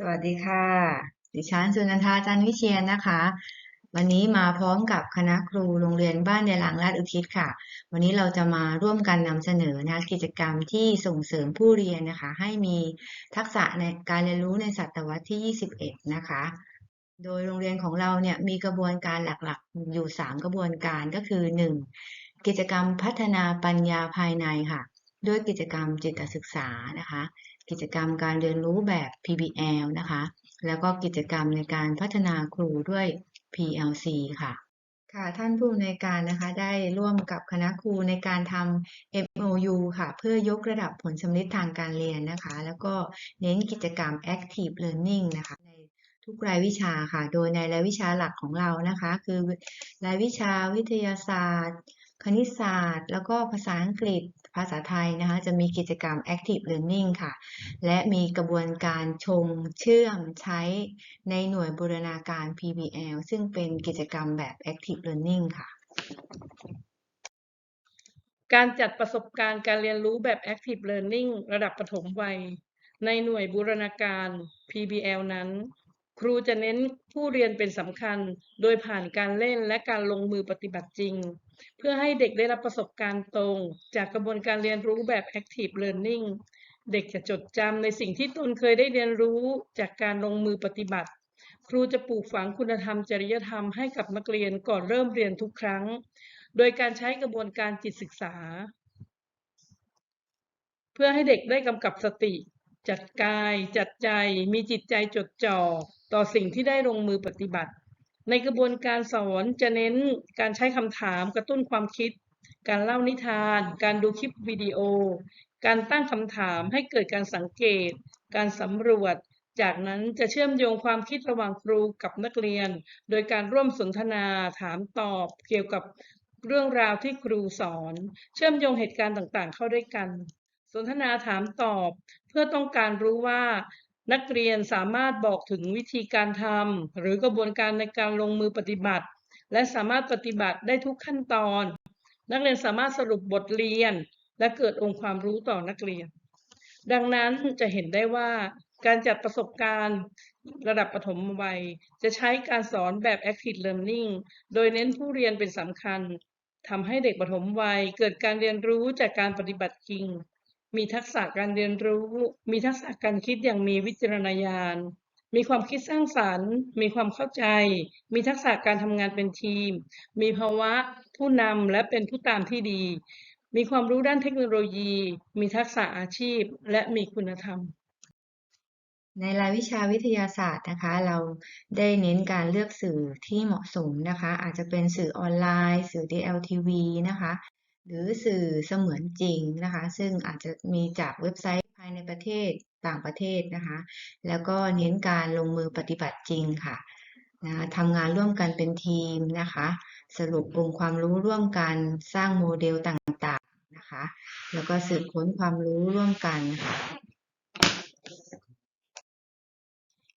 สวัสดีค่ะ ดิฉันสุนันทาจันวิเชียนนะคะ วันนี้มาพร้อมกับคณะครูโรงเรียนบ้านเดลังราชอุทิศค่ะ วันนี้เราจะมาร่วมกันนำเสนอนะคะกิจกรรมที่ส่งเสริมผู้เรียนนะคะ ให้มีทักษะในการเรียนรู้ในศตวรรษที่ 21 นะคะ โดยโรงเรียนของเราเนี่ยมีกระบวนการหลักๆ อยู่ 3 กระบวนการก็คือ 1. กิจกรรมพัฒนาปัญญาภายในค่ะ ด้วยกิจกรรมจิตศึกษานะคะ กิจกรรมการเรียนรู้แบบ PBL นะคะ แล้วก็กิจกรรมในการพัฒนาครูด้วย PLC ค่ะค่ะท่านผู้อำนวยการนะคะได้ร่วมกับคณะครูในการทำ MOU ค่ะ เพื่อยกระดับผลสำลิดทางการเรียนนะคะ แล้วก็เน้นกิจกรรม Active Learning นะคะ ในทุกรายวิชาค่ะ โดยในรายวิชาหลักของเรานะคะ คือรายวิชาวิทยาศาสตร์ คณิตศาสตร์ แล้วก็ภาษาอังกฤษ ภาษาไทยนะคะจะมีกิจกรรม Active Learning ค่ะ และมีกระบวนการชงเชื่อมใช้ในหน่วยบูรณาการ PBL ซึ่งเป็นกิจกรรมแบบ Active Learning ค่ะ การจัดประสบการณ์การเรียนรู้แบบ Active Learning ระดับประถมวัย ในหน่วยบูรณาการ PBL นั้น ครูจะเน้นผู้เรียนเป็นสำคัญ โดยผ่านการเล่นและการลงมือปฏิบัติจริง เพื่อให้เด็กได้รับประสบการณ์ตรง จากกระบวนการเรียนรู้แบบ Active Learning เด็กจะจดจำในสิ่งที่ตนเคยได้เรียนรู้จากการลงมือปฏิบัติ ครูจะปลูกฝังคุณธรรมจริยธรรมให้กับนักเรียนก่อนเริ่มเรียนทุกครั้ง โดยการใช้กระบวนการจิตศึกษา เพื่อให้เด็กได้กำกับสติ จัดกาย จัดใจ มีจิตใจจดจ่อต่อสิ่งที่ได้ลงมือปฏิบัติ ในกระบวนการสอนจะเน้นการใช้คำถามกระตุ้นความคิด การเล่านิทาน การดูคลิปวิดีโอ การตั้งคำถามให้เกิดการสังเกต การสำรวจ จากนั้นจะเชื่อมโยงความคิดระหว่างครูกับนักเรียน โดยการร่วมสนทนาถามตอบเกี่ยวกับเรื่องราวที่ครูสอน เชื่อมโยงเหตุการณ์ต่างๆ เข้าด้วยกัน สนทนาถามตอบ เพื่อต้องการรู้ว่า นักเรียนสามารถบอกถึงวิธีการทำหรือกระบวนการในการลงมือปฏิบัติ และสามารถปฏิบัติได้ทุกขั้นตอน นักเรียนสามารถสรุปบทเรียน และเกิดองค์ความรู้ต่อนักเรียน ดังนั้นจะเห็นได้ว่าการจัดประสบการณ์ระดับประถมวัย จะใช้การสอนแบบ Active Learning โดยเน้นผู้เรียนเป็นสำคัญทำให้เด็กประถมวัยเกิดการเรียนรู้จากการปฏิบัติจริง มีทักษะการเรียนรู้ มีทักษะการคิดอย่างมีวิจารณญาณ มีความคิดสร้างสรรค์ มีความเข้าใจ มีทักษะการทำงานเป็นทีม มีภาวะผู้นำและเป็นผู้ตามที่ดี มีความรู้ด้านเทคโนโลยี มีทักษะอาชีพ และมีคุณธรรมในรายวิชาวิทยาศาสตร์นะคะ เราได้เน้นการเลือกสื่อที่เหมาะสมนะคะ อาจจะเป็นสื่อออนไลน์ สื่อ DLTV นะคะ หรือสื่อเสมือนจริงนะคะ ซึ่งอาจจะมีจากเว็บไซต์ภายในประเทศต่างประเทศนะคะ แล้วก็เน้นการลงมือปฏิบัติจริงค่ะนะทำงานร่วมกันเป็นทีมนะคะ สรุปองค์ความรู้ร่วมกันสร้างโมเดลต่างๆนะคะ แล้วก็สืบค้นความรู้ร่วมกันค่ะ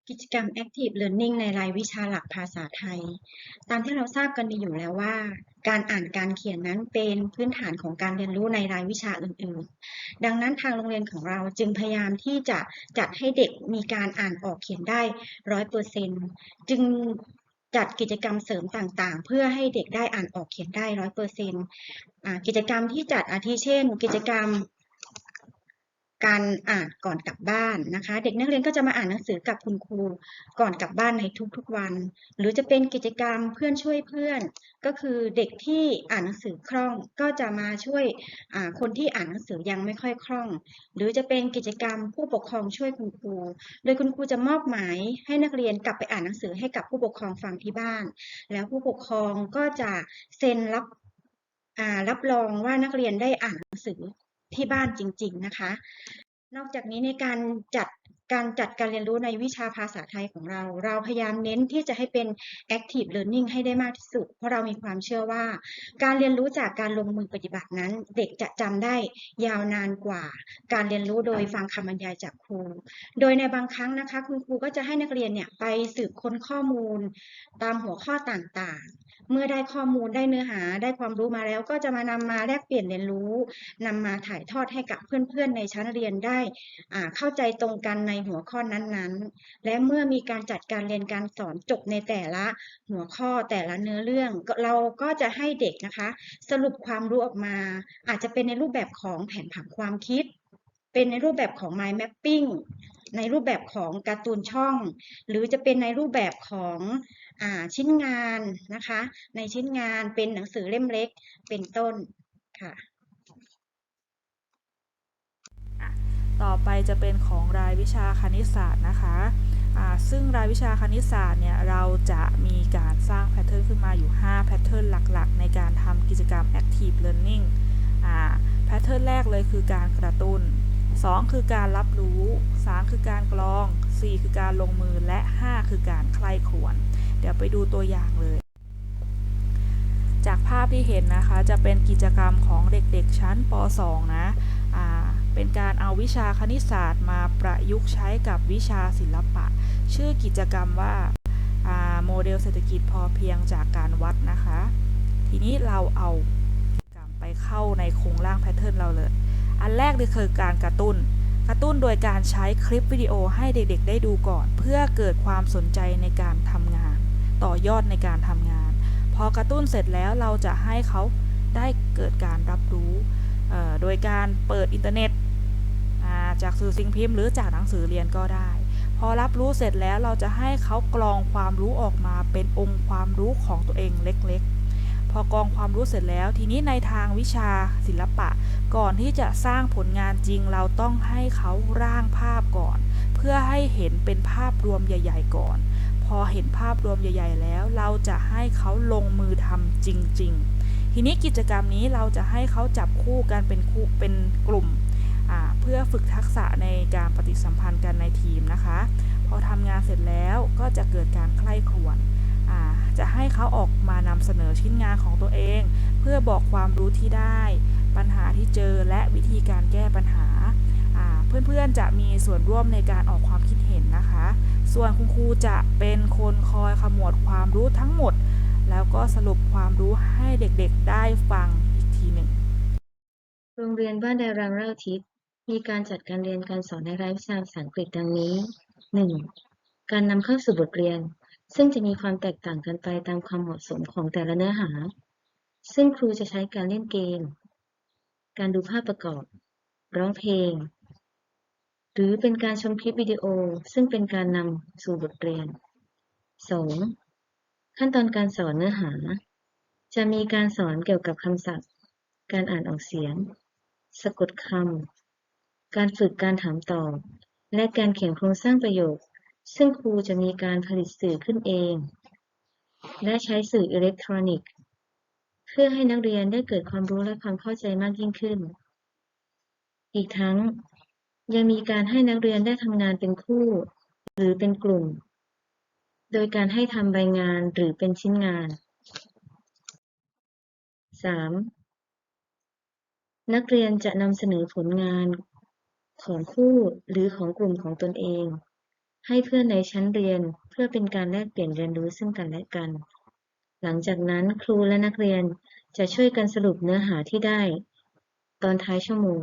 กิจกรรม Active Learning ในรายวิชาหลักภาษาไทย ตามที่เราทราบกันดีอยู่แล้วว่า การอ่านการเขียนนั้นเป็นพื้นฐานของการเรียนรู้ในรายวิชาอื่น ๆ ดังนั้นทางโรงเรียนของเราจึงพยายามที่จะจัดให้เด็กมีการอ่านออกเขียนได้ร้อยเปอร์เซ็นต์จึงจัดกิจกรรมเสริมต่างๆ เพื่อให้เด็กได้อ่านออกเขียนได้ร้อยเปอร์เซ็นต์กิจกรรมที่จัดอาทิเช่น กิจกรรม การอ่านก่อนกลับบ้านนะคะ เด็กนักเรียนก็จะมาอ่านหนังสือกับคุณครูก่อนกลับบ้านในทุกๆวัน หรือจะเป็นกิจกรรมเพื่อนช่วยเพื่อน ก็คือเด็กที่อ่านหนังสือคล่องก็จะมาช่วยคนที่อ่านหนังสือยังไม่ค่อยคล่อง หรือจะเป็นกิจกรรมผู้ปกครองช่วยคุณครู โดยคุณครูจะมอบหมายให้นักเรียนกลับไปอ่านหนังสือให้กับผู้ปกครองฟังที่บ้าน แล้วผู้ปกครองก็จะเซ็นรับรับรองว่านักเรียนได้อ่านหนังสือ ที่บ้านจริง ๆนะคะ นอกจากนี้ในการจัดการจัดการเรียนรู้ในวิชาภาษาไทยของเรา เราพยายามเน้นที่จะให้เป็น active learning ให้ได้มากที่สุด เพราะเรามีความเชื่อว่า การเรียนรู้จากการลงมือปฏิบัตินั้น เด็กจะจำได้ยาวนานกว่า การเรียนรู้โดยฟังคำบรรยายจากครู โดยในบางครั้งนะคะ คุณครูก็จะให้นักเรียนเนี่ยไปสืบค้นข้อมูล ตามหัวข้อต่างๆ เมื่อได้ข้อมูลได้เนื้อหาได้ความรู้มาแล้วก็จะมานำมาแลกเปลี่ยนเรียนรู้นำมาถ่ายทอดให้กับเพื่อนๆ ในชั้นเรียนได้เข้าใจตรงกันในหัวข้อนั้นๆ และเมื่อมีการจัดการเรียนการสอนจบในแต่ละหัวข้อแต่ละเนื้อเรื่อง เราก็จะให้เด็กนะคะ สรุปความรู้ออกมา อาจจะเป็นในรูปแบบของแผนผังความคิด เป็นในรูปแบบของ mind mapping ในรูปแบบของการ์ตูนช่อง หรือจะเป็นในรูปแบบของ ชิ้นงานนะคะ ในชิ้นงานเป็นหนังสือเล่มเล็กเป็นต้นค่ะ ต่อไปจะเป็นของรายวิชาคณิตศาสตร์นะคะซึ่งรายวิชาคณิตศาสตร์เนี่ยเราจะมีการสร้างแพทเทิร์นขึ้นมาอยู่ 5 แพทเทิร์นหลักๆ ในการทำกิจกรรม Active Learning แพทเทิร์นแรกเลยคือการกระตุ้น 2 คือการรับรู้ 3 คือการกรอง 4 คือการลงมือและ 5 คือการใคร่ครวญ เดี๋ยวไปดูตัวอย่างเลย จากภาพที่เห็นนะคะจะเป็นกิจกรรมของเด็กๆชั้นป .2 นะเป็นการเอาวิชาคณิตศาสตร์มาประยุกต์ใช้กับวิชาศิลปะ ชื่อกิจกรรมว่าโมเดลเศรษฐกิจพอเพียงจากการวัดนะคะ ทีนี้เราเอากิจกรรมไปเข้าในโครงร่างแพทเทิร์นเราเลย อันแรกเลยคือการกระตุ้น กระตุ้นโดยการใช้คลิปวิดีโอให้เด็กๆ ได้ดูก่อน เพื่อเกิดความสนใจในการทำงาน ต่อยอดในการทำงาน พอกระตุ้นเสร็จแล้วเราจะให้เขาได้เกิดการรับรู้โดยการเปิดอินเทอร์เน็ตาจากสื่อสิ่งพิมพ์ หรือจากหนังสือเรียนก็ได้ พอรับรู้เสร็จแล้วเราจะให้เขากรองความรู้ออกมาเป็นองค์ความรู้ของตัวเองเล็กๆ พอกรองความรู้เสร็จแล้ว ทีนี้ในทางวิชาศิลปะ ก่อนที่จะสร้างผลงานจริงเราต้องให้เขาร่างภาพก่อน เพื่อให้เห็นเป็นภาพรวมใหญ่ ๆ ก่อน พอเห็นภาพรวมใหญ่ ๆ แล้ว เราจะให้เขาลงมือทำจริง ๆ ทีนี้กิจกรรมนี้เราจะให้เขาจับคู่กันเป็นคู่เป็นกลุ่ม เพื่อฝึกทักษะในการปฏิสัมพันธ์กันในทีมนะคะ พอทำงานเสร็จแล้วก็จะเกิดการใคร่ครวญจะให้เขาออกมานำเสนอชิ้นงานของตัวเอง เพื่อบอกความรู้ที่ได้ ปัญหาที่เจอและวิธีการแก้ปัญหา เพื่อนๆจะมีส่วนร่วมในการออกความคิดเห็นนะคะ ส่วนคุณครูจะเป็นคนคอยขมวดความรู้ทั้งหมด แล้วก็สรุปความรู้ให้เด็กๆได้ฟังอีกทีหนึ่ง โรงเรียนบ้านแดรังราชอาทิตย์มีการจัดการเรียนการสอนในรายวิชาภาษาอังกฤษดังนี้ 1. การนำเข้าสู่บทเรียน ซึ่งจะมีความแตกต่างกันไปตามความเหมาะสมของแต่ละเนื้อหา ซึ่งครูจะใช้การเล่นเกม การดูภาพประกอบ ร้องเพลง รือเป็นการชมคลิปวิดีโอซึ่งเป็นการนำสู่บทเรียน 2. ขั้นตอนการสอนเนื้อหา จะมีการสอนเกี่ยวกับคำศัพท์ การอ่านออกเสียง สะกดคำ การฝึกการถามตอบ และการเขียนโครงสร้างประโยค ซึ่งครูจะมีการผลิตสื่อขึ้นเอง และใช้สื่ออิเล็กทรอนิกส์เพื่อให้นักเรียนได้เกิดความรู้และความเข้าใจมากยิ่งขึ้น อีกทั้ง ยังมีการให้นักเรียนได้ทำงานเป็นคู่ หรือเป็นกลุ่ม โดยการให้ทำใบงานหรือเป็นชิ้นงาน 3. นักเรียนจะนำเสนอผลงานของคู่หรือของกลุ่มของตนเอง ให้เพื่อนในชั้นเรียนเพื่อเป็นการแลกเปลี่ยนเรียนรู้ซึ่งกันและกัน หลังจากนั้นครูและนักเรียนจะช่วยกันสรุปเนื้อหาที่ได้ ตอนท้ายชั่วโมง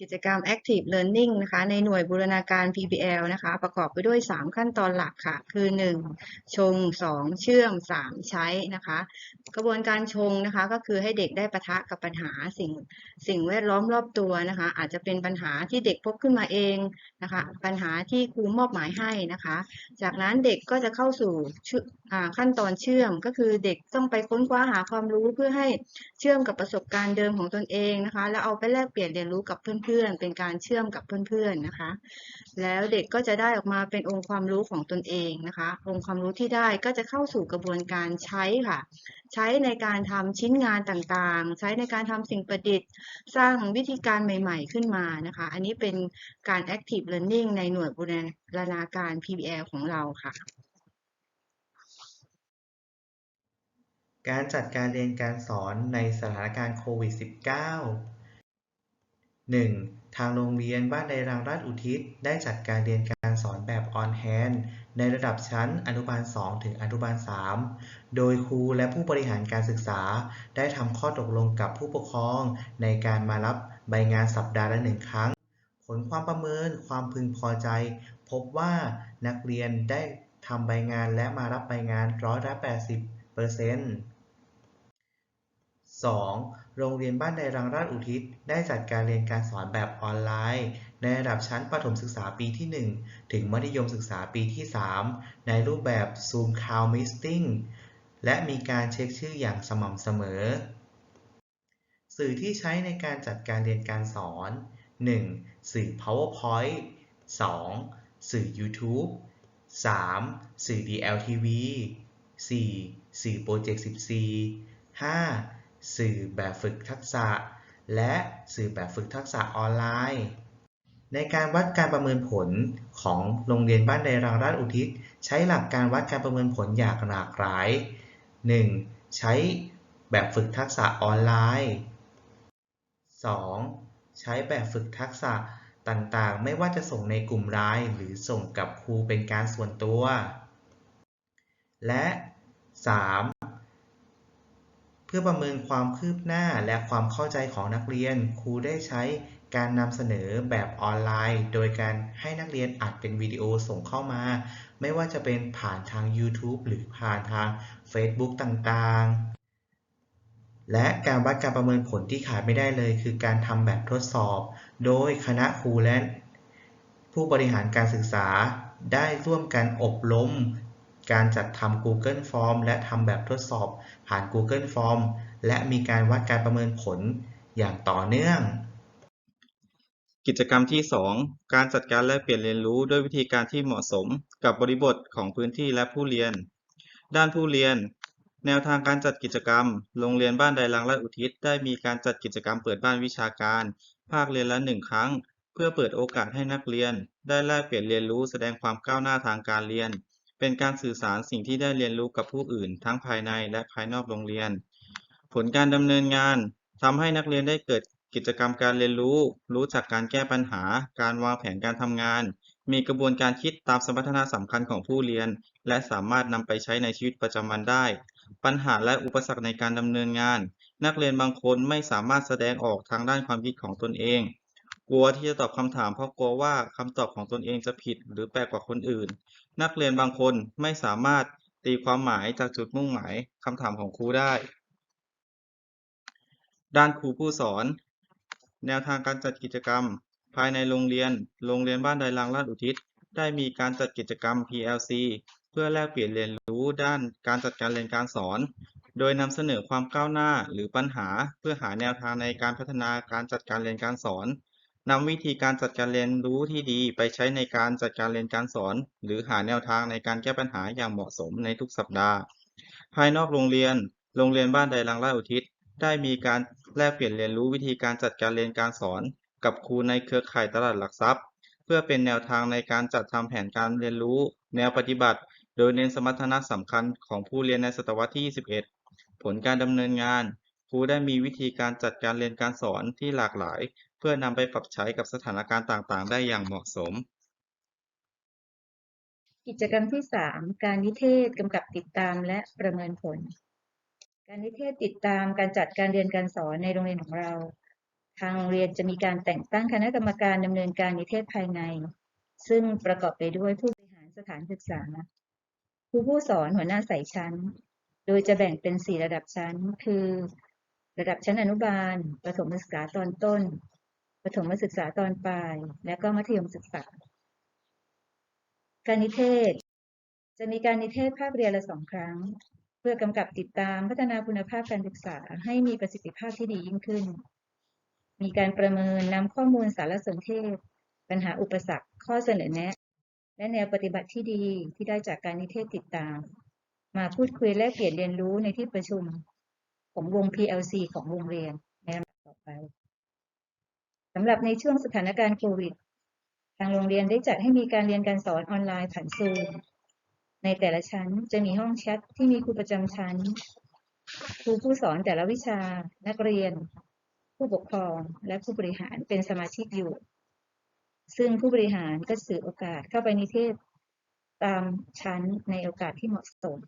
กิจกรรม Active Learning นะคะในหน่วยบูรณาการ PBL นะคะประกอบไปด้วย 3 ขั้นตอนหลักค่ะ คือ 1. ชง 2. เชื่อม 3. ใช้นะคะ กระบวนการชงนะคะก็คือให้เด็กได้ประทะกับปัญหาสิ่งสิ่งแวดล้อมรอบตัวนะคะ อาจจะเป็นปัญหาที่เด็กพบขึ้นมาเองนะคะ ปัญหาที่ครูมอบหมายให้นะคะ จากนั้นเด็กก็จะเข้าสู่ขั้นตอนเชื่อมก็คือเด็กต้องไปค้นคว้าหาความรู้เพื่อให้เชื่อมกับประสบการณ์เดิมของตนเองนะคะ แล้วเอาไปแลกเปลี่ยนเรียนรู้กับเพื่อนๆ เป็นการเชื่อมกับเพื่อนๆนะคะ แล้วเด็กก็จะได้ออกมาเป็นองค์ความรู้ของตนเองนะคะ องค์ความรู้ที่ได้ก็จะเข้าสู่กระบวนการใช้ค่ะ ใช้ในการทำชิ้นงานต่างๆ ใช้ในการทำสิ่งประดิษฐ์ สร้างวิธีการใหม่ๆขึ้นมานะคะ อันนี้เป็นการ active learning ในหน่วยบูรณาการ PBL ของเราค่ะการจัดการเรียนการสอนในสถานการณ์โควิด -19 1. ทางโรงเรียนบ้านในรังราชอุทิศได้จัดการเรียนการสอนแบบ on hand ในระดับชั้นอนุบาล 2 ถึงอนุบาล 3 โดยครูและผู้บริหารการศึกษา ได้ทำข้อตกลงกับผู้ปกครอง ในการมารับใบงานสัปดาห์ละหนึ่งครั้ง ผลความประเมินความพึงพอใจ พบว่านักเรียนได้ทำใบงานและมารับใบงานร้อยละ80เปอร์เซ็นต์ 2. โรงเรียนบ้านในรังราชอุทิศ ได้จัดการเรียนการสอนแบบออนไลน์ ในระดับชั้นประถมศึกษาปีที่ 1 ถึงมัธยมศึกษาปีที่ 3 ในรูปแบบ Zoom Cloud Meeting และมีการเช็คชื่ออย่างสม่ำเสมอ สื่อที่ใช้ในการจัดการเรียนการสอน 1. สื่อ PowerPoint 2. สื่อ YouTube 3. สื่อ DLTV 4. สื่อ Project 14 5. สื่อแบบฝึกทักษะ และสื่อแบบฝึกทักษะออนไลน์ ในการวัดการประเมินผลของโรงเรียนบ้านใดรังราชอุทิศ ใช้หลักการวัดการประเมินผลอย่างหลากหลาย 1. ใช้แบบฝึกทักษะออนไลน์ 2. ใช้แบบฝึกทักษะต่างๆ ไม่ว่าจะส่งในกลุ่มไลน์หรือส่งกับครูเป็นการส่วนตัว และ 3. เพื่อประเมินความคืบหน้าและความเข้าใจของนักเรียน ครูได้ใช้การนำเสนอแบบออนไลน์ โดยการให้นักเรียนอัดเป็นวิดีโอส่งเข้ามา ไม่ว่าจะเป็นผ่านทาง YouTube หรือผ่านทาง Facebook ต่างๆ และการวัดการประเมินผลที่ขาดไม่ได้เลย คือการทำแบบทดสอบ โดยคณะครูและผู้บริหารการศึกษาได้ร่วมกันอบรม การจัดทำ Google Form และทำแบบทดสอบผ่าน Google Form และมีการวัดการประเมินผลอย่างต่อเนื่อง กิจกรรมที่ 2 การจัดการแลกเปลี่ยนเรียนรู้ด้วยวิธีการที่เหมาะสมกับบริบทของพื้นที่และผู้เรียน ด้านผู้เรียน แนวทางการจัดกิจกรรม โรงเรียนบ้านใดรังราชอุทิศได้มีการจัดกิจกรรมเปิดบ้านวิชาการ ภาคเรียนละหนึ่งครั้ง เพื่อเปิดโอกาสให้นักเรียน ได้แลกเปลี่ยนเรียนรู้แสดงความก้าวหน้าทางการเรียน เป็นการสื่อสารสิ่งที่ได้เรียนรู้กับผู้อื่น ทั้งภายในและภายนอกโรงเรียน ผลการดำเนินงานทำให้นักเรียนได้เกิดกิจกรรมการเรียนรู้ รู้จักการแก้ปัญหา การวางแผนการทำงาน มีกระบวนการคิดตามสมรรถนะสำคัญของผู้เรียน และสามารถนำไปใช้ในชีวิตประจำวันได้ ปัญหาและอุปสรรคในการดำเนินงาน นักเรียนบางคนไม่สามารถแสดงออกทางด้านความคิดของตนเอง กลัวที่จะตอบคำถามเพราะกลัวว่าคำตอบของตนเองจะผิดหรือแปลกกว่าคนอื่น นักเรียนบางคนไม่สามารถตีความหมายจากจุดมุ่งหมายคำถามของครูได้ ด้านครูผู้สอน แนวทางการจัดกิจกรรม ภายในโรงเรียน โรงเรียนบ้านใดรางราชอุทิศ ได้มีการจัดกิจกรรม PLC เพื่อแลกเปลี่ยนเรียนรู้ด้านการจัดการเรียนการสอน โดยนำเสนอความก้าวหน้าหรือปัญหาเพื่อหาแนวทางในการพัฒนาการจัดการเรียนการสอน นำวิธีการจัดการเรียนรู้ที่ดีไปใช้ในการจัดการเรียนการสอน หรือหาแนวทางในการแก้ปัญหาอย่างเหมาะสมในทุกสัปดาห์ ภายนอกโรงเรียน โรงเรียนบ้านใดรางราชอุทิศ ได้มีการแลกเปลี่ยนเรียนรู้วิธีการจัดการเรียนการสอน กับครูในเครือข่ายตลาดหลักทรัพย์ เพื่อเป็นแนวทางในการจัดทำแผนการเรียนรู้ แนวปฏิบัติ โดยเน้นสมรรถนะสำคัญของผู้เรียนในศตวรรษที่ 21 ผลการดำเนินงานครูได้มีวิธีการจัดการเรียนการสอนที่หลากหลายเพื่อนำไปปรับใช้กับสถานการณ์ต่าง ๆ ได้อย่างเหมาะสม กิจกรรมที่ 3 การนิเทศกำกับติดตามและประเมินผล การนิเทศติดตามการจัดการเรียนการสอนในโรงเรียนของเรา ทางโรงเรียนจะมีการแต่งตั้งคณะกรรมการดำเนินการนิเทศภายใน ซึ่งประกอบไปด้วยผู้บริหารสถานศึกษาครูผู้สอนหัวหน้าสายชั้น โดยจะแบ่งเป็น 4 ระดับชั้น คือ ระดับชั้นอนุบาล ประถมศึกษาตอนต้น ประถมศึกษาตอนปลาย และก็มัธยมศึกษา การนิเทศ จะมีการนิเทศภาคเรียนละสองครั้ง เพื่อกำกับติดตามพัฒนาคุณภาพการศึกษาให้มีประสิทธิภาพที่ดียิ่งขึ้น มีการประเมินนำข้อมูลสารสนเทศ ปัญหาอุปสรรค ข้อเสนอแนะ และแนวปฏิบัติที่ดีที่ได้จากการนิเทศติดตาม มาพูดคุยแลกเปลี่ยนเรียนรู้ในที่ประชุมของวง PLC ของโรงเรียนในลำดับต่อไป สำหรับในช่วงสถานการณ์โควิด ทางโรงเรียนได้จัดให้มีการเรียนการสอนออนไลน์ผ่านซูม ในแต่ละชั้นจะมีห้องแชทที่มีครูประจำชั้น ครูผู้สอนแต่ละวิชา นักเรียน ผู้ปกครอง และผู้บริหารเป็นสมาชิกอยู่ ซึ่งผู้บริหารก็สื่อโอกาสเข้าไปนิเทศตามชั้นในโอกาสที่เหมาะสม